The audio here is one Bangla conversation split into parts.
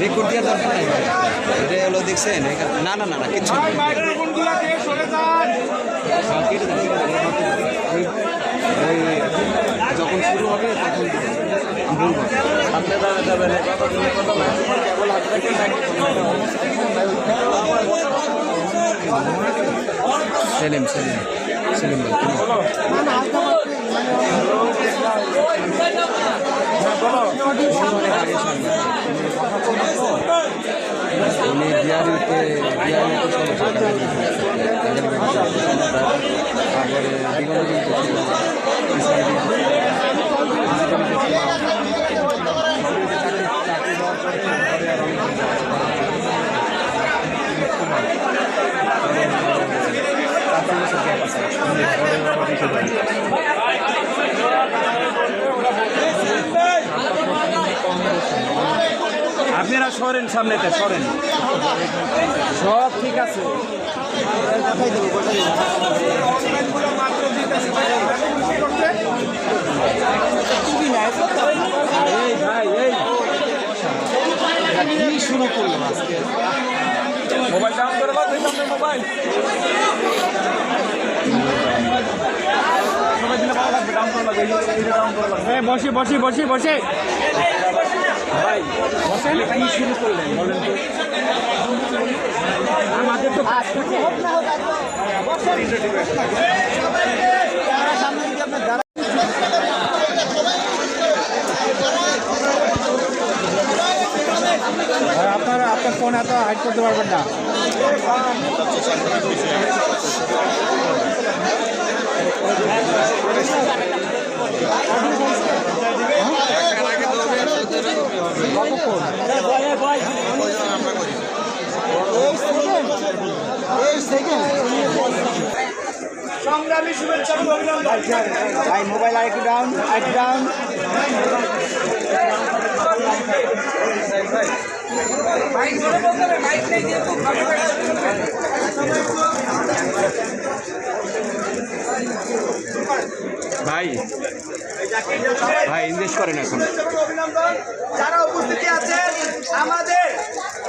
রেকর্ড দেওয়ার দরকার নাই। এটা হলো দেখছেন না না না না কিচ্ছু যখন শুরু হবে তখন সেলিম সেলিম সেলিম উনি বিহারিতে বিহারিতে সমস্যা তারপরে সরেন সামনেতে, সরেন। সব ঠিক আছে। এই ভাই এই কি শুরু করল আজকে মোবাইল ডাউন করে দাও মোবাইল সবাই দিলে বসে বসে বসে বসে। ভাই বসেন কি শুরু করলেন বলেন তো। আমাদের তো আপনারা আপনার ফোন এত হাইড করতে পারবেন না। সংগ্রামী শুভেচ্ছা ভাই মোবাইল আরেকটু ডাউন আরেকটু ডাউন ভাই ভাই ইনভেস্ট করেন এখন। যারা উপস্থিতি আছেন আমাদের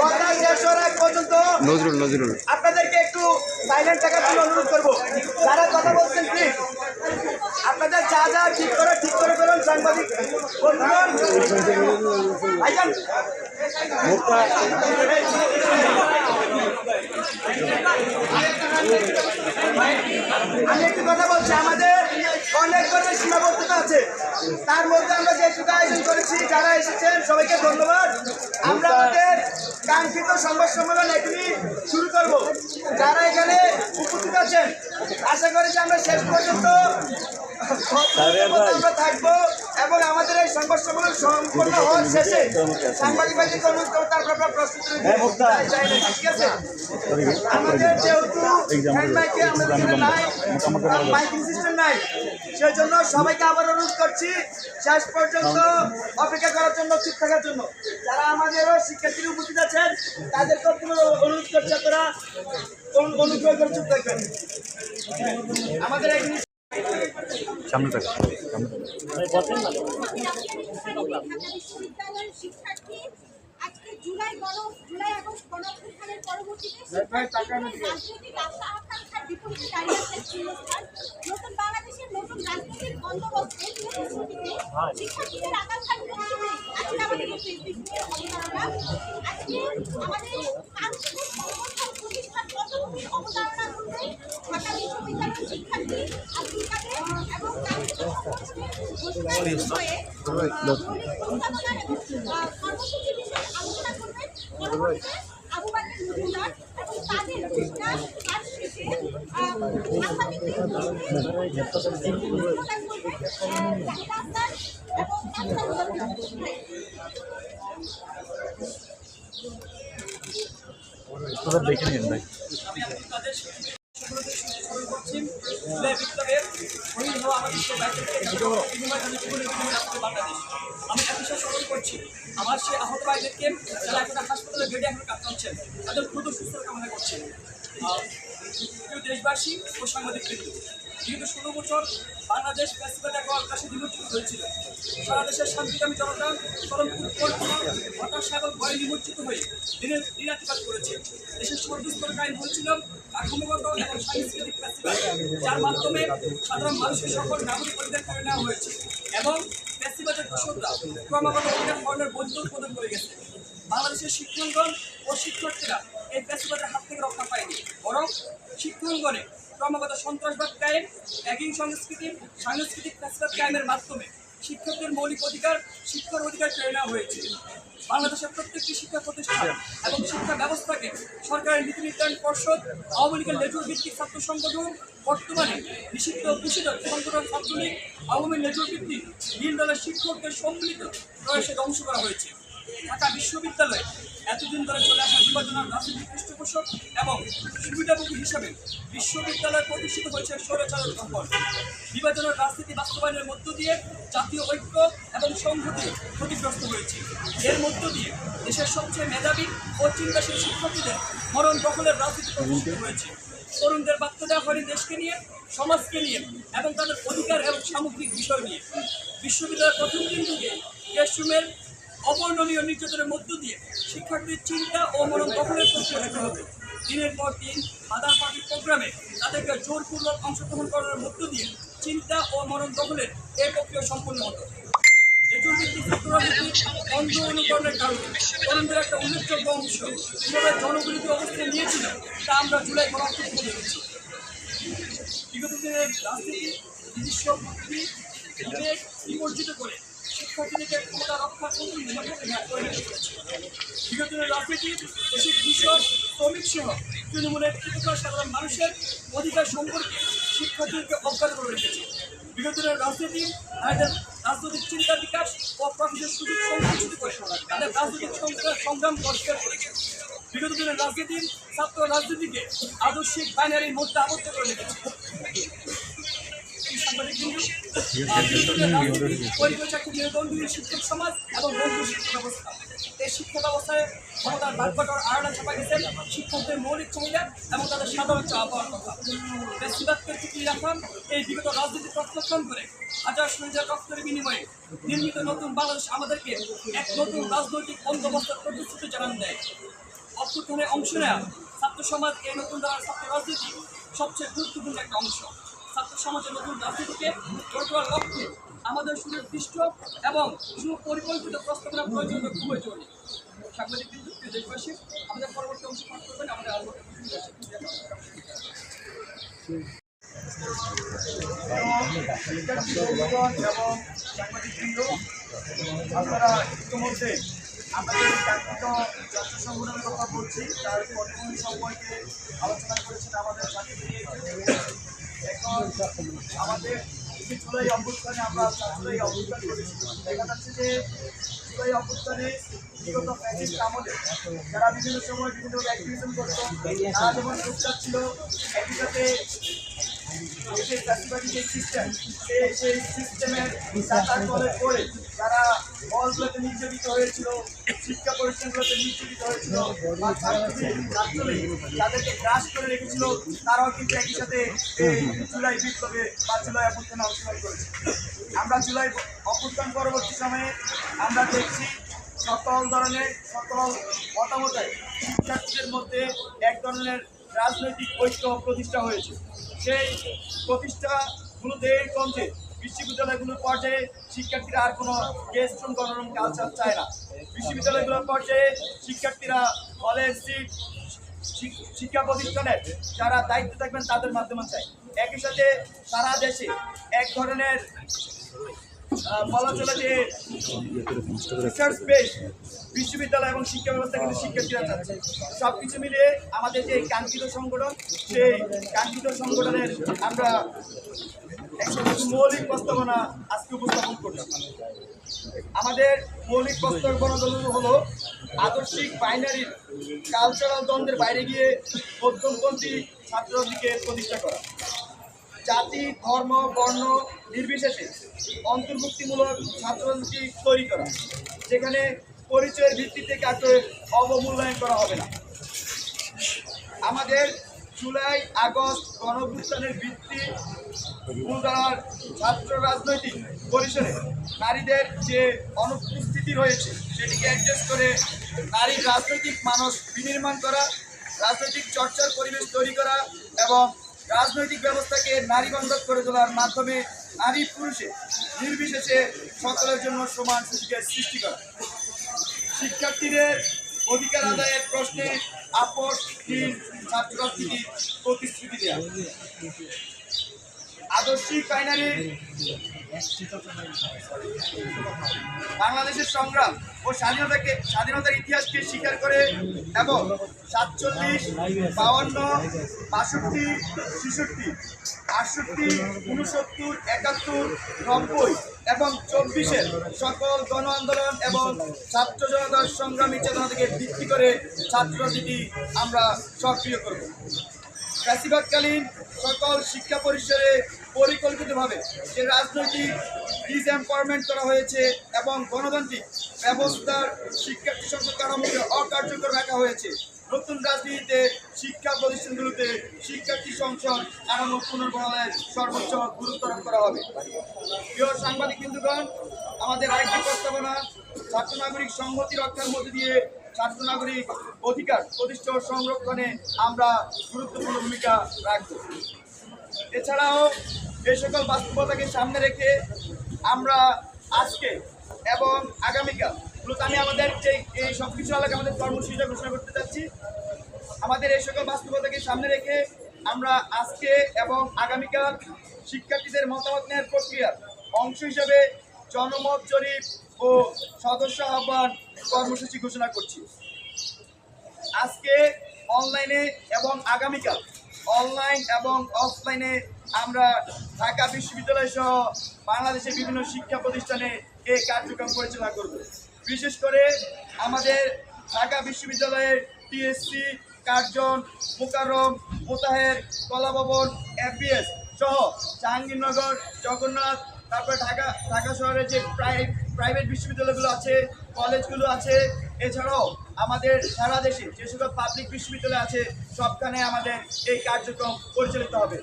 কথা শেষ হওয়ার পর্যন্ত নজরুল নজরুল। আপনাদেরকে একটু সাইলেন্ট থাকার জন্য অনুরোধ করব। যারা কথা বলছেন প্লিজ আপনাদের যা যা ঠিক করে ঠিক করে ফেলুন সাংবাদিক। ভাইজান। আমি একটু কথা বলছি আমাদের অনেক ধরনের সীমাবদ্ধতা আছে। তার মধ্যে আমরা যেটুকু আয়োজন করেছি যারা এসেছেন সবাইকে ধন্যবাদ। আমরা আমাদের কাঙ্ক্ষিত সংবাদ সম্মেলন এখনই শুরু করব। যারা এখানে উপস্থিত আছেন আশা করি যে আমরা শেষ পর্যন্ত আমরা থাকব। এবং আমাদের এই সংবাদ সম্মেলন সম্পন্ন হওয়ার শেষে সাংবাদিক ভাইদেরকে অনুরোধ করব তারপর আমরা প্রস্তুতি ঠিক আছে? আমাদের যেহেতু হ্যান্ড মাইকে সিস্টেম নাই সেই জন্য সবাইকে আবার অনুরোধ করছি শেষ পর্যন্ত অপেক্ষা করার জন্য চুপ থাকার জন্য। যারা আমাদেরও শিক্ষার্থীরা উপস্থিত আছেন তাদেরকে অনুরোধ করছি আপনারা অনু- অনুগ্রহ করে চুপ থাকবেন। আমাদের সামনে থাকে আজকে জুলাই গণ জুলাই আগস্ট গণঅভ্যুত্থানের পরবর্তীতে শিক্ষার্থীদের রাজনৈতিক আশা আকাঙ্ক্ষার বিপরীতে দাঁড়িয়ে আছে শূন্যস্থান নতুন বাংলাদেশের নতুন রাজনৈতিক বন্দোবস্তের প্রতিশ্রুতিতে শিক্ষার্থীদের আকাঙ্ক্ষার প্রতিশ্রুতি আজকে আমাদের এই ফেসবুকের আজকে আমাদের সাংস্কৃতিক সংগঠন প্রতিষ্ঠার পদ্ধতির অবতারণা অনুযায়ী ঢাকা বিশ্ববিদ্যালয়ের শিক্ষার্থী আব্দুল কাদের এবং কাঙ্ক্ষিত সংগঠনের ঘোষণায় হয়ে প্রস্তাবনা এবং কাজ। তোরা দেখে নিন ভাই আমি স্মরণ করছি আমার সেই আহত ভাইদেরকে যারা এখন হাসপাতালে বেডে এখন কাটাচ্ছেন তাদের দ্রুত সুস্থ কামনা করছি আহ, প্রিয় দেশবাসী ও সাংবাদিক বৃন্দ বিগত ষোলো বছর বাংলাদেশ প্যাসিফিক আকাশে নিমজ্জিত হয়েছিল সারা দেশের শান্তিকামী জনতা চরম উৎকল্পনা হতাশা এবং ভয়ে নিমজ্জিত হয়ে দিনের দিনাতিপাত করেছে দেশের সর্বস্তর কায়েম হয়েছিল কাঠামোগত এবং সাংস্কৃতিক প্যাসিফিক যার মাধ্যমে সাধারণ মানুষের সকল নাগরিক অধিকার করে নেওয়া হয়েছে এবং প্যাসিফিকের দোষকরা ক্রমাগত অধিকার হরণের বৈধ উৎপাদন করে গেছে। বাংলাদেশের শিক্ষাঙ্গন ও শিক্ষার্থীরা এই প্যাসিফিকের হাত থেকে রক্ষা পায়নি। বরং শিক্ষাঙ্গনে ক্রমাগত সন্ত্রাসবাদ কায়েম একই সংস্কৃতি, সাংস্কৃতিক প্যাসিফিক কায়েমের মাধ্যমে শিক্ষকদের মৌলিক অধিকার, শিক্ষার অধিকার কেড়ে নেওয়া হয়েছে। বাংলাদেশের প্রত্যেকটি শিক্ষা প্রতিষ্ঠান এবং শিক্ষা ব্যবস্থাকে সরকারের নীতি নির্ধারণ পর্ষদ, আওয়ামী লীগের লেজুর ভিত্তিক ছাত্র সংগঠন, বর্তমানে নিষিদ্ধ ঘোষিত সংগঠন ছাত্রলীগ, আওয়ামী লেজুর ভিত্তিক নীল দলের শিক্ষকদের সম্মিলিত প্রয়াসে ধ্বংস করা হয়েছে। ঢাকা বিশ্ববিদ্যালয়ে এতদিন ধরে চলে আসা বিভাজনের রাজনৈতিক পৃষ্ঠপোষক এবং সুবিধাভোগী হিসাবে বিশ্ববিদ্যালয় প্রতিষ্ঠিত হয়েছে স্বৈরাচারের দখল বিভাজনের রাজনীতি বাস্তবায়নের মধ্য দিয়ে জাতীয় ঐক্য এবং সংহতি ক্ষতিগ্রস্ত হয়েছে। এর মধ্য দিয়ে দেশের সবচেয়ে মেধাবী ও চিন্তাশীল শিক্ষার্থীদের মরণ দখলের রাজনীতি প্রতিষ্ঠিত হয়েছে। তরুণদের বার্তা দেওয়া হয়নি দেশকে নিয়ে, সমাজকে নিয়ে এবং তাদের অধিকার এবং সামগ্রিক বিষয় নিয়ে। বিশ্ববিদ্যালয়ের প্রথম দিন থেকে ক্লাসরুমের অবর্ণনীয় নির্যাতনের মধ্য দিয়ে শিক্ষার্থীর চিন্তা ও মনন দখলের প্রক্রিয়া দেখা হতো দিনের পর দিন মাদার পার্টির প্রোগ্রামে তাদেরকে জোরপূর্বক অংশগ্রহণ করার মধ্য দিয়ে চিন্তা ও মনন দখলের এই প্রক্রিয়া সম্পন্ন হতো ছাত্র অন্ধ অনুকরণের কারণে একটা অংশ তা আমরা জুলাই দিনের বিবর্জিত করে শিক্ষার্থীদেরকে ক্ষমতা। বিগত দিনের রাজনীতি দেশের কৃষক শ্রমিক সহ তৃণমূলের কৃতজ্ঞ সাধারণ মানুষের অধিকার সম্পর্কে শিক্ষার্থীদেরকে অজ্ঞাত করে রেখেছে বিগত দিনের রাজনীতি তাদের রাজনৈতিক চিন্তা বিকাশ ও প্রফেসর সুযোগ সংকুচিত করে তাদের রাজনৈতিক সংগ্রাম পরিষ্কার করেছে বিগত দিনের রাজনীতি ছাত্র রাজনীতিকে আদর্শিক বাইনারির মধ্যে আবদ্ধ করে রেখেছে শিক্ষক সমাজ এবং এই এবং তাদের সাধারণ কথা এই বিগত রাজনীতি করে বিনিময়ে নির্মিত নতুন বাংলাদেশ আমাদেরকে এক নতুন রাজনৈতিক বন্দোবস্তের প্রতিশ্রুতি জানান দেয় অভ্যুত্থানে অংশ নেওয়া ছাত্র সমাজ এই নতুন ধারার ছাত্র রাজনীতি সবচেয়ে গুরুত্বপূর্ণ একটা অংশ। ছাত্র সমাজের নতুন রাজনীতিকে গড়ে তোলার লক্ষ্যে আমাদের সুনির্দিষ্ট এবং সুপরিকল্পিত প্রস্তাবনা প্রয়োজন খুবই জরুরি। সাংবাদিক দেশবাসী, আমাদের পরবর্তী অংশ পাঠ করবেন। আমাদের বন্ধুগণ এবং সাংবাদিকবৃন্দ আপনারা ইতিমধ্যে আমাদের কাঙ্ক্ষিত ছাত্র সংগঠনের কথা বলছি। তার পটভূমি সম্পর্কে আলোচনা করেছেন আমাদের এখন আমাদের জুলাই অভ্যুত্থানে আমরা দেখা যাচ্ছে যে জুলাই অভ্যুত্থানে বিগত ফ্যাসিস্ট আমলে যারা বিভিন্ন সময় বিভিন্ন অ্যাক্টিভিজম করতো, তারা যেমন গ্রেপ্তার ছিল, একই সাথে যে চাষিবাড়ি যে সিস্টেম সেই সিস্টেমের চাকার তলে যারা নির্যাতিত হয়েছিল, শিক্ষা প্রতিষ্ঠানগুলোতে নির্যাতিত হয়েছিল তাদেরকে গ্রাস করে রেখেছিল, তারাও কিন্তু একই সাথে এই জুলাই বিপ্লবে বা জুলাই অভ্যুত্থানে অংশগ্রহণ করেছে। আমরা জুলাই অভ্যুত্থান পরবর্তী সময়ে আমরা দেখছি সকল ধরনের, সকল মতামতে শিক্ষার্থীদের মধ্যে এক ধরনের রাজনৈতিক ঐক্য প্রতিষ্ঠা হয়েছে। সেই প্রতিষ্ঠাগুলোতে এরকম যে বিশ্ববিদ্যালয়গুলোর পর্যায়ে শিক্ষার্থীরা আর কোনো গেস্ট রুম গণরুম কালচার চায় না। বিশ্ববিদ্যালয়গুলোর পর্যায়ে শিক্ষার্থীরা কলেজ শিক্ষা প্রতিষ্ঠানের যারা দায়িত্ব থাকবেন তাদের মাধ্যমে চাই একই সাথে সারা দেশে এক ধরনের বলা চলে যে রিসার্চ বেস বিশ্ববিদ্যালয় এবং শিক্ষা ব্যবস্থা কিন্তু শিক্ষার্থীরা চাচ্ছে। সব কিছু মিলিয়ে আমাদের যে কাঙ্ক্ষিত সংগঠন, সেই কাঙ্ক্ষিত সংগঠনের আমরা মৌলিক প্রস্তাবনা আজকে উপস্থাপন করছি আমাদের মৌলিক প্রস্তাবনাগুলো হলো আদর্শিক বাইনারির কালচারাল দ্বন্দ্বের বাইরে গিয়ে মধ্যমপন্থী ছাত্রলীগকে প্রতিষ্ঠা করা। জাতি, ধর্ম, বর্ণ নির্বিশেষে অন্তর্ভুক্তিমূলক ছাত্রনীতি তৈরি করা, যেখানে পরিচয়ের ভিত্তিতে কাউকে অবমূল্যায়ন করা হবে না। আমাদের জুলাই, আগস্ট গণভুত্থানের ভিত্তি মূলধারার ছাত্র রাজনৈতিক পরিসরে নারীদের যে অনুপস্থিতি রয়েছে, সেটিকে অ্যাডজাস্ট করে নারীর রাজনৈতিক মানস বিনির্মাণ করা, রাজনৈতিক চর্চার পরিবেশ তৈরি করা এবং রাজনৈতিক ব্যবস্থাকে নারীবান্ধব করে তোলার মাধ্যমে নারী পুরুষে নির্বিশেষে সকলের জন্য সমান সুযোগের সৃষ্টি করা। শিক্ষার্থীদের অধিকার আদায়ের প্রশ্নে আপসহীন ছাত্র প্রতিশ্রুতি দেওয়া আদর্শিক বাইনারি বাংলাদেশের সংগ্রাম ও স্বাধীনতাকে স্বাধীনতার ইতিহাসকে স্বীকার করে এবং সাতচল্লিশ, বাউন্ন, বাষট্টি, ছেষট্টি, আটষট্টি উনসত্তর একাত্তর, নব্বই এবং চব্বিশের সকল গণ আন্দোলন এবং ছাত্র জনতার সংগ্রামী চেতনা থেকে ভিত্তি করে ছাত্র রাজনীতি আমরা সক্রিয় করব। ফ্যাসিবাদকালীন সকল শিক্ষা পরিসরে পরিকল্পিতভাবে যে রাজনৈতিক ডিসএম্পাওয়ারমেন্ট করা হয়েছে এবং গণতান্ত্রিক ব্যবস্থার শিক্ষার্থী সংসদ অকার্যকর রাখা হয়েছে, নতুন রাজনীতিতে শিক্ষা প্রতিষ্ঠানগুলোতে শিক্ষার্থী সংসদ কাঠামো পুনর্বহালের সর্বোচ্চ গুরুত্ব আরোপ করা হবে। প্রিয় সাংবাদিক বিন্দুগণ, আমাদের আরেকটি প্রস্তাবনা ছাত্র নাগরিক সংহতি রক্ষার মধ্যে দিয়ে ছাত্র নাগরিক অধিকার প্রতিষ্ঠা সংরক্ষণে আমরা গুরুত্বপূর্ণ ভূমিকা রাখব। এছাড়াও এই সকল বাস্তবতাকে সামনে রেখে আমরা আজকে এবং আগামীকাল, মূলত আমি আমাদের যে এই সব কিছু আলাদা আমাদের কর্মসূচিটা ঘোষণা করতে চাচ্ছি আমাদের এই সকল বাস্তবতাকে সামনে রেখে আমরা আজকে এবং আগামীকাল শিক্ষার্থীদের মতামত নেওয়ার প্রক্রিয়ার অংশ হিসেবে জনমত জরিপ ও সদস্য আহ্বান কর্মসূচি ঘোষণা করছি। আজকে, অনলাইনে এবং আগামীকাল অনলাইন এবং অফলাইনে আমরা ঢাকা বিশ্ববিদ্যালয় সহ বাংলাদেশের বিভিন্ন শিক্ষা প্রতিষ্ঠানে এই কার্যক্রম পরিচালনা করব। বিশেষ করে আমাদের ঢাকা বিশ্ববিদ্যালয়ের টিএসসি কার্জন মোকারম মোতাহের, কলাভবন এফবিএস সহ জাহাঙ্গীরনগর, জগন্নাথ, তারপরে ঢাকা ঢাকা শহরে যে প্রাই- প্রাইভেট বিশ্ববিদ্যালয়গুলো আছে, কলেজগুলো আছে, এছাড়াও আমাদের সারা দেশে যে সকল পাবলিক বিশ্ববিদ্যালয় আছে, সবখানে আমাদের এই কার্যক্রম পরিচালিত হবে।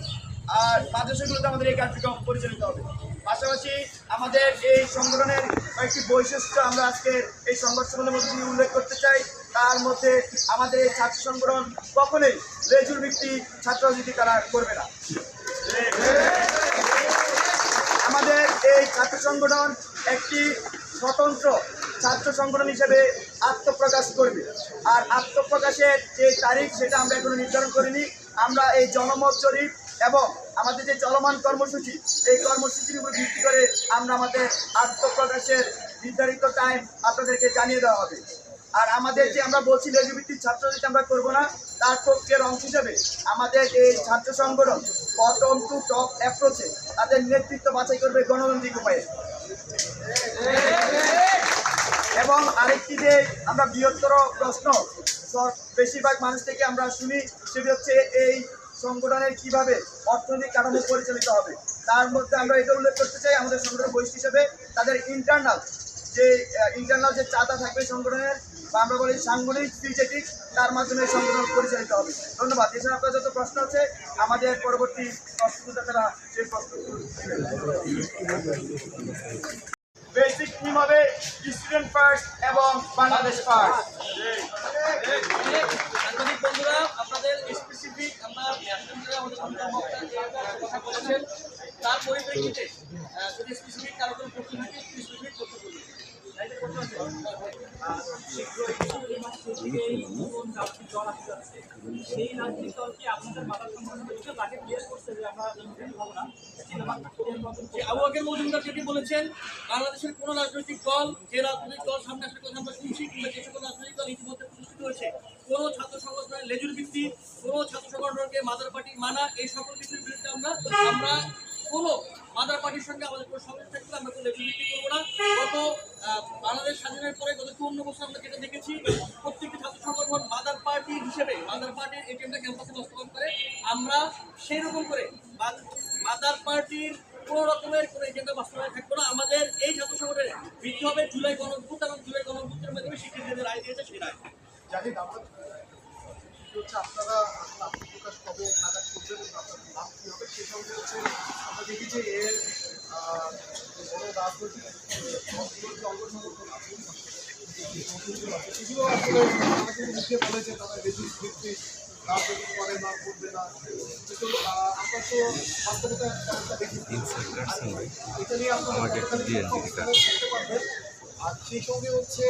আর মাদ্রাসাগুলোতে আমাদের এই কার্যক্রম পরিচালিত হবে। পাশাপাশি আমাদের এই সংগঠনের কয়েকটি বৈশিষ্ট্য আমরা আজকে এই সংগঠনের মধ্যে উল্লেখ করতে চাই। তার মধ্যে আমাদের এই ছাত্র সংগঠন কখনোই লেজুর ভিত্তি ছাত্র রাজনীতি তারা করবে না। আমাদের এই ছাত্র সংগঠন একটি স্বতন্ত্র ছাত্র সংগঠন হিসেবে আত্মপ্রকাশ করবে। আর আত্মপ্রকাশের যে তারিখ, সেটা আমরা এখনও নির্ধারণ করিনি। আমরা এই জনমত জরিপ এবং আমাদের যে চলমান কর্মসূচি, এই কর্মসূচির উপর ভিত্তি করে আমরা আমাদের আত্মপ্রকাশের নির্ধারিত টাইম আপনাদেরকে জানিয়ে দেওয়া হবে। আর আমাদের যে আমরা বলছি ছাত্র যেটা আমরা করব না, তার প্রক্রিয়ার অংশ হিসেবে আমাদের এই ছাত্র সংগঠন বটম টু টপ অ্যাপ্রোচে তাদের নেতৃত্ব বাছাই করবে গণতান্ত্রিক উপায়ে। এবং আরেকটি যে আমরা বৃহত্তর প্রশ্ন বেশিরভাগ মানুষ থেকে আমরা শুনি, সেটি হচ্ছে এই সংগঠনের কীভাবে অর্থনৈতিক কাঠামো পরিচালিত হবে। তার মধ্যে আমরা এটা উল্লেখ করতে চাই আমাদের সংগঠনের বৈশিষ্ট্য হিসেবে, তাদের ইন্টারনাল যে ইন্টারনাল যে চাঁদা থাকবে সংগঠনের, বা আমরা বলি সাংগঠনিক ফিজেটিক তার মাধ্যমে সংগঠন পরিচালিত হবে। ধন্যবাদ। এছাড়া আপনার যত প্রশ্ন আছে, আমাদের পরবর্তী প্রস্তুতা তারা সেই প্রশ্ন বেসিক থিম হবে স্টুডেন্ট ফার্স্ট এবং বাংলাদেশ ফার্স্ট। সাংবাদিক বন্ধুরা, আপনাদের স্পেসিফিক আমরা কথা বলেছেন, তার পরিপ্রেক্ষিতে যদি স্পেসিফিক কারও কোনো প্রশ্ন থাকে বলেছেন, বাংলাদেশের কোন রাজনৈতিক দল, যে রাজনৈতিক দল সামনে আসার কথা আমরা শুনছি, কিংবা যে সকল রাজনৈতিক দল ইতিমধ্যে প্রতিষ্ঠিত হয়েছে, কোন ছাত্র সংগঠনের লেজুর ভিত্তি, কোন ছাত্র সংগঠনকে মাদার পার্টি মানা, এই সকল কিছুর বিরুদ্ধে আমরা আমরা কোন মাদার পার্টির সঙ্গে আমাদের কোনো সংযোগ থাকবে আমরা কোনো লেজুর করব না। গত বাংলাদেশ স্বাধীনের পরে গত চুয়ান্ন বছর আমরা যেটা দেখেছি, প্রত্যেকটি ছাত্র সংগঠন মাদার পার্টি হিসেবে মাদার পার্টির এটিএমটা ক্যাম্পাসে বাস্তবায়ন করে। আমরা সেই রকম করে মাদার পার্টির কোনো রকমের কোনো এজেন্ডা বাস্তবায়ন থাকব না। আমাদের এই ছাত্র সংগঠনের বৃদ্ধি হবে জুলাই গণভূত যে সেগুলো আসলে মুখে বলেছে তারা রেজিস ভিত্তিক রাজনীতি করে না করবে না কিন্তু আহ, তো বাস্তবতা তেমনটা দেখি এটা। নিয়ে আপনারা আর সেই সঙ্গে হচ্ছে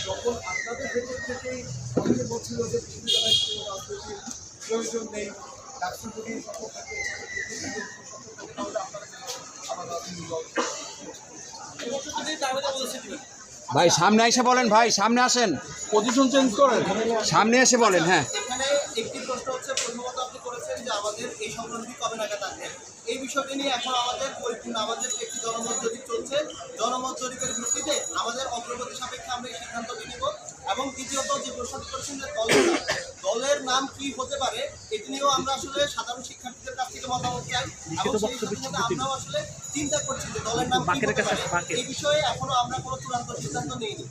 যখন আপনাদের ভেতর থেকেই অনেকে বলছিল যে বিশ্ববিদ্যালয়ের কোনো রাজনীতির প্রয়োজন নেই ডাক্তার যদি সফল থাকে তাহলে আপনারা কেন আবার রাজনীতি দল ভাই সামনে এসে বলেন ভাই সামনে আসেন। পজিশন চেঞ্জ করেন। সামনে এসে বলেন হ্যাঁ। একটি প্রশ্ন হচ্ছে প্রথমত আপনি করেছেন যে আমাদের এই সংক্রান্তি কবে নাগাদ আসবে? এই বিষয়টি নিয়ে এখন আমাদের পরিপূর্ণ আমাদের একটি জনমত জরিপ চলছে। জনমত জরিপের ভিত্তিতে আমাদের অগ্রগতি সাপেক্ষে আমরা এই সিদ্ধান্তটি নিব। এবং দ্বিতীয়ত যে প্রশ্নটি করেছেন যে দলের নাম দলের নাম কি হতে পারে এটি নিয়েও আমরা আসলে সাধারণ শিক্ষার্থীদের কাছ থেকে মতামত চাই। এবং সেই সাথে সাথে আমরাও আসলে চিন্তা করছি যে দলের নাম কি হতে পারে। এই বিষয়ে এখনও আমরা কোনো চূড়ান্ত সিদ্ধান্ত নিইনি।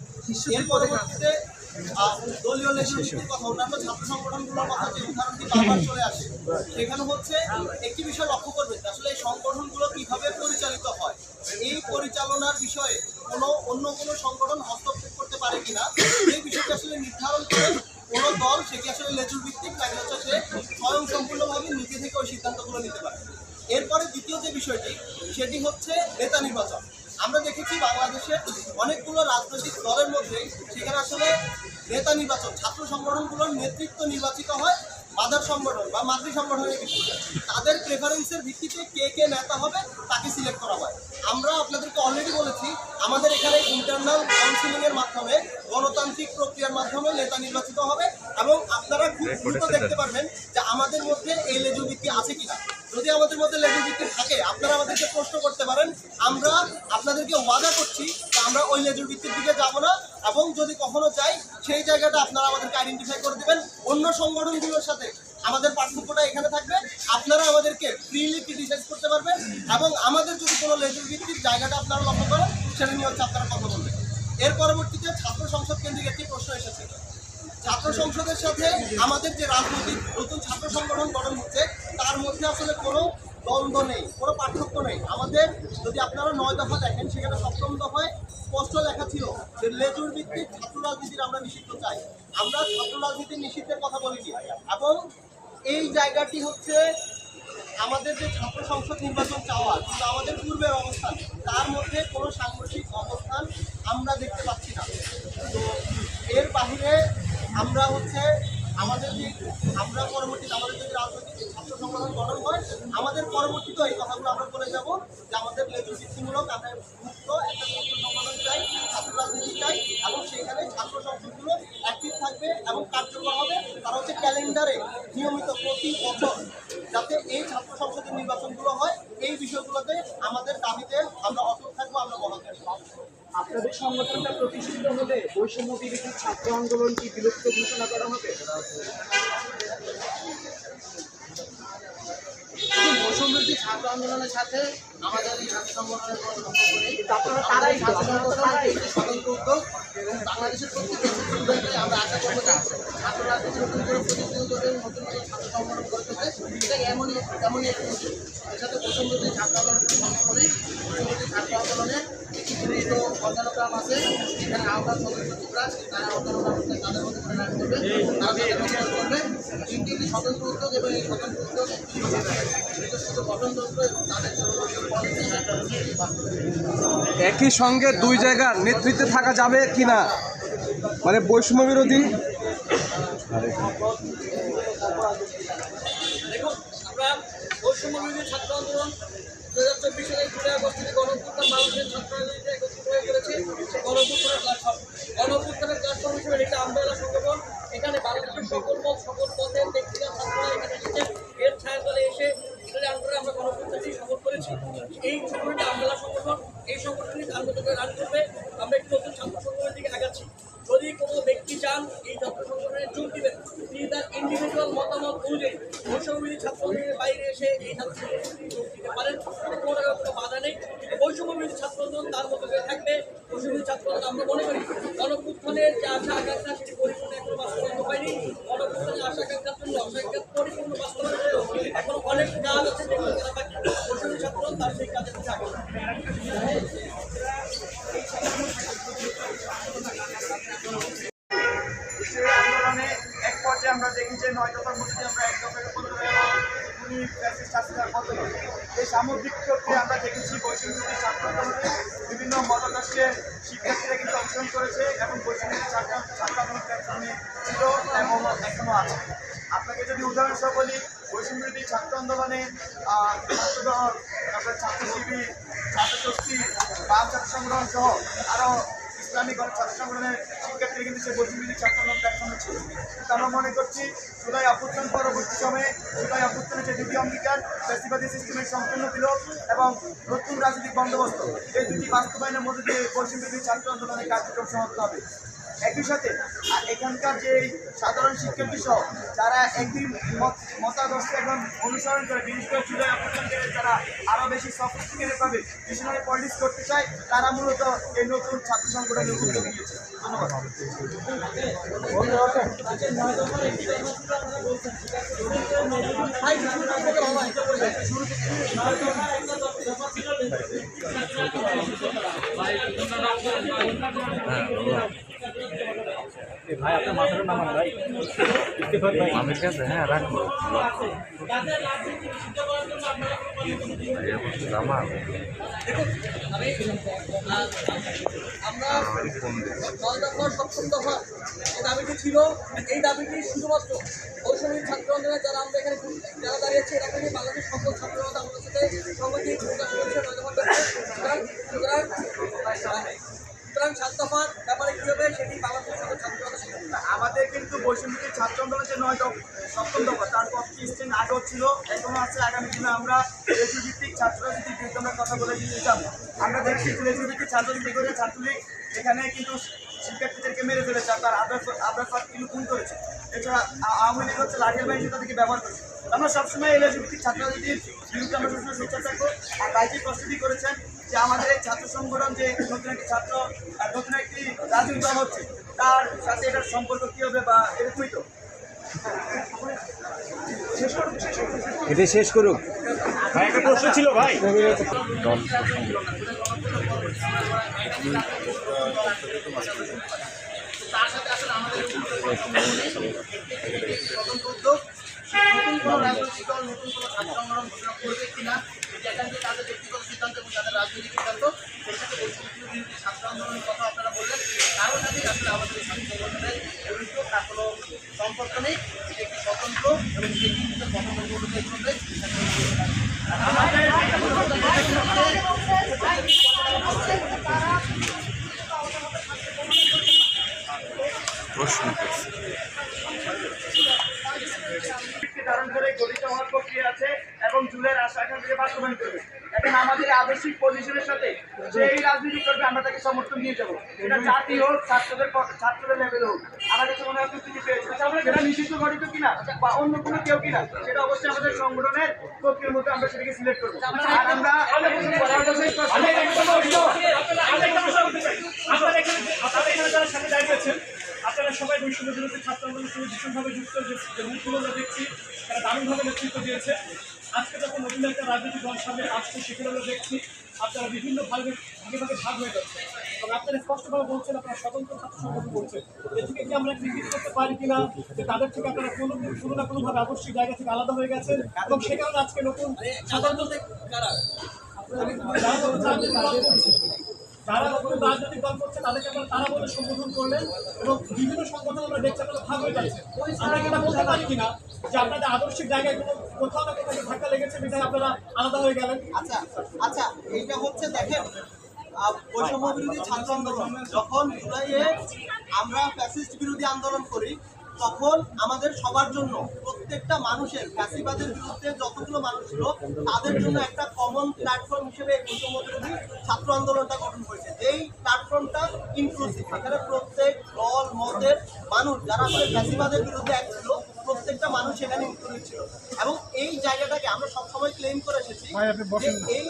এর পরবর্তীতে দলীয় নেতৃত্বের কথা অন্যান্য ছাত্র সংগঠনগুলোর কথা যে উদাহরণটি বারবার চলে আসে সেখানে হচ্ছে একটি বিষয় লক্ষ্য করবেন আসলে এই সংগঠনগুলো কীভাবে পরিচালিত হয়। এই পরিচালনার বিষয়ে কোনো অন্য কোনো সংগঠন হস্তক্ষেপ পারে কিনা এই বিষয়টি আসলে নির্ধারণ করে কোনো দল সেটি আসলে লেজুর ভিত্তিক নাকি হচ্ছে সে স্বয়ং নিজে থেকে ওই সিদ্ধান্তগুলো নিতে পারে। এরপরে দ্বিতীয় যে বিষয়টি, সেটি হচ্ছে নেতা নির্বাচন। আমরা দেখেছি বাংলাদেশের অনেকগুলো রাজনৈতিক দলের মধ্যে সেখানে আসলে নেতা নির্বাচন, ছাত্র সংগঠনগুলোর নেতৃত্ব নির্বাচিত হয়। মাদার সংগঠন বা মাতৃ সংগঠনের ভিত্তিতে। তাদের প্রেফারেন্সের ভিত্তিতে কে কে নেতা হবে তাকে সিলেক্ট করা হয়। আমরা আপনাদেরকে অলরেডি বলেছি আমাদের এখানে ইন্টারনাল কাউন্সিলিংয়ের মাধ্যমে গণতান্ত্রিক প্রক্রিয়ার মাধ্যমে নেতা নির্বাচিত হবে এবং আপনারা খুব দ্রুত দেখতে পারবেন যে আমাদের মধ্যে ভিত্তি আছে কিনা। যদি আমাদের মধ্যে লেজু ভিত্তি থাকে, আপনারা আমাদেরকে প্রশ্ন করতে পারেন। আমরা আপনাদেরকে ওয়াদা করছি আমরা ওই লেজুর ভিত্তির দিকে যাব না এবং যদি কখনো যাই, সেই জায়গাটা আপনারা আমাদেরকে আইডেন্টিফাই করে দেবেন। অন্য সংগঠনগুলোর সাথে আমাদের পার্থক্যটা এখানে থাকবে। আপনারা আমাদেরকে ফ্রিলি ক্রিটিসাইজ করতে পারবেন এবং আমাদের যদি কোনো লেজুর ভিত্তির জায়গাটা আপনারা লক্ষ্য করেন, সেটা নিয়ে হচ্ছে আপনারা কথা বলবেন। এর পরবর্তীতে ছাত্র সংসদ কেন্দ্রিক একটি প্রশ্ন এসেছে। ছাত্র সংসদের সাথে আমাদের যে রাজনৈতিক নতুন ছাত্র সংগঠন গঠন হচ্ছে, তার মধ্যে আসলে কোনো দ্বন্দ্ব নেই, কোনো পার্থক্য নেই। আমাদের যদি আপনারা নয় দফা দেখেন, সেখানে সপ্তম দফায় স্পষ্ট লেখা ছিল যে লেজুর ভিত্তিক ছাত্র রাজনীতির আমরা নিষিদ্ধ চাই। আমরা ছাত্র রাজনীতির নিষিদ্ধের কথা বলিনি। এবং এই জায়গাটি হচ্ছে আমাদের যে ছাত্র সংসদ নির্বাচন চাওয়া, কিন্তু আমাদের পূর্বের অবস্থান, তার মধ্যে কোনো সাংগঠনিক অবস্থান আমরা দেখতে পাচ্ছি না। তো এর বাহিরে আমরা হচ্ছে, আমাদের যে, আমরা পরবর্তীতে আমাদের যদি রাজনৈতিক ছাত্র সংগঠন গঠন হয়, আমাদের পরবর্তীতে এই কথাগুলো আমরা বলে যাব যে আমাদের লেজুর ভিত্তিমূলক আমরা মুক্ত একটা ছাত্র সংগঠন চাই, ছাত্র রাজনীতি চাই, এবং সেখানে ছাত্র সংসদগুলো অ্যাক্টিভ থাকবে এবং কার্যকর হবে। তারা হচ্ছে ক্যালেন্ডারে নিয়মিত প্রতি বছর যাতে এই ছাত্র সংসদের নির্বাচনগুলো হয়, এই বিষয়গুলোতে আমাদের দাবিতে আমরা অটল থাকব, আমরা বহাল থাকব। আপনাদের সংগঠনটা প্রতিষ্ঠিত হলে বৈষম্য বিরোধী ছাত্র আন্দোলন কি বিলুপ্ত ঘোষণা করা হবে? বৈষম্যী ছাত্র আন্দোলনের সাথে আমাদের এই ছাত্র সংগঠনের কোনো সম্পর্ক নেই। তারাই ছাত্র সংগঠন একটি স্বতন্ত্র উদ্যোগ। এবং বাংলাদেশের প্রত্যেকটা স্টুডেন্টকে আমরা আশা করব যে ছাত্র রাজনীতি নতুন করে প্রতিষ্ঠিত করে নতুন করে ছাত্র সংগঠন করে তুলতে এটা এমনই এমনই একটি উদ্যোগ। এর সাথে বৈষম্যী ছাত্র আন্দোলনের সম্পর্ক নেই। ছাত্র আন্দোলনের একটি গৃহীত অর্গানোগ্রাম আছে এখানে আহ্বান সদস্যরা তারা অর্গানোগ্রাম তাদের মধ্যে প্রণয়ন করবে তারা তাদের করবে। তিনটি একটি স্বতন্ত্র উদ্যোগ এবং এই স্বতন্ত্র উদ্যোগ একটি নিজস্ব গঠনতন্ত্র এবং তাদের যে পলিসি একই সঙ্গে দুই জায়গার নেতৃত্বে থাকা যাবে কি না? মানে বৈষম্য বিরোধী? দেখুন আমরা বৈষম্য বিরোধী ছাত্র আন্দোলন দু হাজার চব্বিশ সালের জুলাই আগস্ট থেকে বাংলাদেশের ছাত্র আগাচ্ছি যদি কোনো ব্যক্তি চান এই ছাত্র সংগঠনে যোগ দিবেন তিনি তার ইন্ডিভিজুয়াল মতামত অনুযায়ী বৈষম্যবিধি ছাত্র বাইরে এসে এই ছাত্র কোনো বাধা নেই বৈষম্যবিধি ছাত্র আন্দোলন তার মতো থাকবে। ছাত্ররা আমরা মনে করি। গণপুত্থানের যে আশা আকাঙ্ক্ষা সেটি পরিপূর্ণ এখনও বাস্তবায়িত হয়নি। গণপুত্থানের আশা আকাঙ্ক্ষার জন্য আশা পরিপূর্ণ বাস্তবায়িত এখন অনেক কাজ আছে যেগুলো তারা ছাত্র তার সেই কাজের মধ্যে আগে আন্দোলনে এক পর্যায়ে আমরা দেখি যে নয় দফার মধ্যে আমরা এক দফার উনি ফ্যাসিস্ট আসলে বদল এই সামগ্রিক ক্ষেত্রে আমরা দেখেছি বৈষম্য ছাত্র আন্দোলনে শিক্ষার্থীরা কিন্তু অংশগ্রহণ করেছে এবং বৈষম্যবিরোধী ছাত্র ছাত্র আন্দোলন ছিল এবং এখনও আছে। আপনাকে যদি উদাহরণসহ বলি বৈষম্যবিরোধী ছাত্র আন্দোলনে ছাত্রদল, তারপরে ছাত্র শিবির ছাত্র শক্তি বাম ছাত্র সংগঠন সহ আরও ইসলামিক গণ ছাত্র সংগঠনের শিক্ষার্থীরা কিন্তু সে বৈষম্যবিরোধী ছাত্র আন্দোলন প্ল্যাটফর্মে ছিল কিন্তু আমরা মনে করছি, জুলাই অভ্যুত্থান পরবর্তী সময়ে জুলাই অভ্যুত্থানের যে দ্বিতীয় অঙ্গীকার, ফ্যাসিবাদী সিস্টেমের সম্পূর্ণ বিলোপ এবং নতুন রাজনৈতিক বন্দোবস্ত, এই দুটি বাস্তবায়নের মধ্যে দিয়ে বৈষম্যবিরোধী ছাত্র আন্দোলনের কার্যক্রম সমাপ্ত হবে। একই সাথে, আর এখানকার যে সাধারণ শিক্ষার্থী সহ যারা একই মত- মতাদর্শ এখন অনুসরণ করে বিশেষ করে জুলাই অভ্যুত্থানকে যারা আরও বেশি সফিস্টিকেটেড ভাবে মিশনারি পলিটিক্স করতে চায়, তারা মূলত এই নতুন ছাত্র সংগঠনের উদ্যোগে নিয়েছে ধন্যবাদ। আমার কাছে হ্যাঁ রাখব আমরা যে দাবিটি ছিল এই দাবিটি শুধুমাত্র বৈষম্যিক ছাত্র যারা আমরা এখানে যারা দাঁড়িয়েছে, এরা কিন্তু বাংলাদেশ সকল ছাত্র আমাদের সাথে প্রকাশ করেছে। সুতরাং সুতরাং সুতরাং সাত ব্যাপারে কী হবে সেটি ছাত্র আমাদের কিন্তু বৈষম্যিক ছাত্র আন্দোলন যে নয় সপ্তম দফা তার পক্ষে আগেও ছিল, এখনও আছে। আগামী দিনে আমরা রেজু ভিত্তিক ছাত্র বিরুদ্ধে আমরা কথা বলে দিতে যাব আমরা দেখছি রেজু ভিত্তিক ছাত্রলীগ করে ছাত্রলীগ এখানে কিন্তু শিক্ষার্থীদেরকে মেরে ফেলেছে, তার আদার আদার কিন্তু খুন করেছে। এছাড়া আওয়ামী লীগ হচ্ছে লাঠির বাহিনী তাদেরকে ব্যবহার করেছে। আমরা সবসময় এলএসি ভিত্তিক ছাত্র রাজনীতির বিরুদ্ধে আমরা সবসময় সোচ্চার থাকব, আর বাইকে প্রস্তুতি করেছেন যে আমাদের এই ছাত্র সংগঠন যে নতুন একটি ছাত্র আর নতুন একটি রাজনীতি দল হচ্ছে তার সাথে এটার সম্পর্ক কী হবে বা এরকমই তো? এটা শেষ করুক। ভাই একটা প্রশ্ন ছিল ভাই। উদ্যোগ নতুন কোনো রাজনৈতিক দল নতুন কোনো ছাত্র সংগঠন ঘোষণা করবে কিনা? এখান থেকে তাদের ব্যক্তিগত সিদ্ধান্ত এবং তাদের রাজনৈতিক সিদ্ধান্ত বৈষম্য বিরোধী ছাত্র আন্দোলনের কথা আপনারা বললেন, তারও সাথে আসলে আমাদের তার কোনো সম্পর্ক নেই একটি স্বতন্ত্র এবং ব্যক্তিগত গঠন অনুযায়ী করছি ভিত্তি ধারণ করে গঠিত হওয়ার প্রক্রিয়া আছে জুলের আশা এখান থেকে বাস্তবায়ন করবে এখন আমাদের আদর্শিক পজিশনের সাথে সেই রাজনীতি করবে আমরা তাকে সমর্থন দিয়ে যাব এটা জাতি হোক ছাত্রদের ছাত্রদের লেভেল হোক আমার কাছে মনে হয় তিনি পেয়েছে সেটা নিষিদ্ধ গঠিত কিনা বা অন্য কোনো কেউ কিনা সেটা অবশ্যই আমাদের সংগঠনের প্রক্রিয়ার মধ্যে আমরা সেটাকে সিলেক্ট করব আর আমরা আপনারা এখানে যারা সাথে দাঁড়িয়েছেন আপনারা সবাই বৈষম্য বিরোধী ছাত্র আন্দোলনের সঙ্গে ভীষণভাবে যুক্ত যে যে মুখগুলো দেখছি তারা দারুণভাবে নেতৃত্ব দিয়েছে আজকে যখন নতুন একটা রাজনৈতিক দল সামনে আসছে সেখানে আমরা দেখছি আপনারা বিভিন্ন ভাগে ভাগে ভাগে ভাগ হয়ে যাচ্ছে। এবং আপনারা স্পষ্টভাবে বলছেন আপনারা স্বতন্ত্র ছাত্র সংগঠন বলছেন এ থেকে কি আমরা ক্রিকেট করতে পারি কিনা যে তাদের থেকে আপনারা কোনো কোনো না কোনোভাবে আবশ্যিক জায়গা থেকে আলাদা হয়ে গেছে এবং সে কারণে আজকে নতুন সাধারণত যারা করছে, যারা নতুন রাজনৈতিক দল করছে, তাদেরকে আপনারা তারা বলে সম্বোধন করলেন এবং বিভিন্ন সংগঠন আমরা দেখছি আপনারা ভাগ হয়ে যাচ্ছে। আমরা এটা বলতে পারি কিনা? যে আপনাদের আদর্শিক জায়গায় কোনো, কোথাও না কোথাও ধাক্কা লেগেছে বিধায় আপনারা আলাদা হয়ে গেলেন। আচ্ছা আচ্ছা এইটা হচ্ছে দেখেন বৈষম্য বিরোধী ছাত্র আন্দোলন। যখন জুলাইয়ে আমরা ফ্যাসিস্ট বিরোধী আন্দোলন করি তখন আমাদের সবার জন্য প্রত্যেকটা মানুষের ফ্যাসিবাদের বিরুদ্ধে যতগুলো মানুষ ছিল তাদের জন্য একটা কমন প্ল্যাটফর্ম হিসেবে বিরোধী ছাত্র আন্দোলনটা গঠন করেছে এই প্ল্যাটফর্মটা ইনক্লুসিভ এখানে প্রত্যেক দল মতের মানুষ যারা আসলে ফ্যাসিবাদের বিরুদ্ধে এক ছিল প্রত্যেকটা মানুষ এখানে ইনক্লুডেড ছিল। এবং এই জায়গাটাকে আমরা সবসময় ক্লেম করে এসেছি এই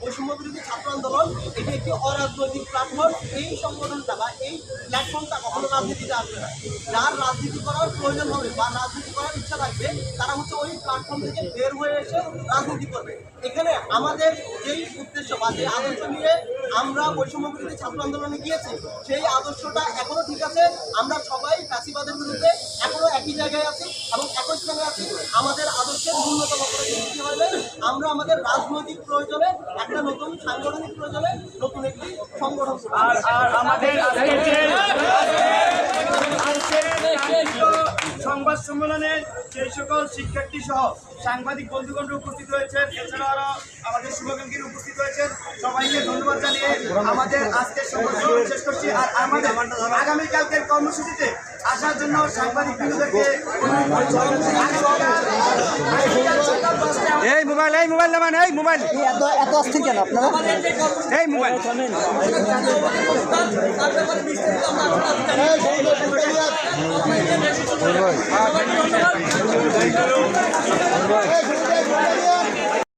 বৈষম্য বিরোধী ছাত্র আন্দোলন, এটি একটি অরাজনৈতিক প্ল্যাটফর্ম এই সংগঠনটা বা এই প্ল্যাটফর্মটা কখনো রাজনীতিতে আসবে না। যার রাজনীতি করার প্রয়োজন হবে বা রাজনীতি করার ইচ্ছা থাকবে, তারা হচ্ছে ওই প্ল্যাটফর্ম থেকে বের হয়ে এসে রাজনীতি করবে। এখানে আমাদের যেই উদ্দেশ্য বা যে আদর্শ নিয়ে আমরা বৈষম্য ছাত্র আন্দোলনে গিয়েছি, সেই আদর্শটা এখনও ঠিক আছে। আমরা সবাই ফ্যাসিবাদের বিরুদ্ধে এখনও একই জায়গায় আছি এবং একই স্থানে আছি। আমাদের আদর্শের ন্যূনতম করে সৃষ্টি আমরা আমাদের রাজনৈতিক প্রয়োজনে, একটা নতুন সাংগঠনিক প্রয়োজনে নতুন একটি সংগঠন আর আমাদের সংবাদ সম্মেলনে যে সকল শিক্ষার্থী সহ সাংবাদিক বন্ধুগণ উপস্থিত হয়েছেন এছাড়া আরও আমাদের শুভাকাঙ্ক্ষী উপস্থিত হয়েছেন, সবাইকে ধন্যবাদ জানিয়ে আমাদের আজকের সংবাদ শেষ করছি। আর আমাদের আগামীকালকের কর্মসূচিতে আসার জন্য সাংবাদিক এই মোবাইল এই মোবাইল নামান এই মোবাইল। এত এত অস্থির কেন আপনারা? এই মোবাইল। এই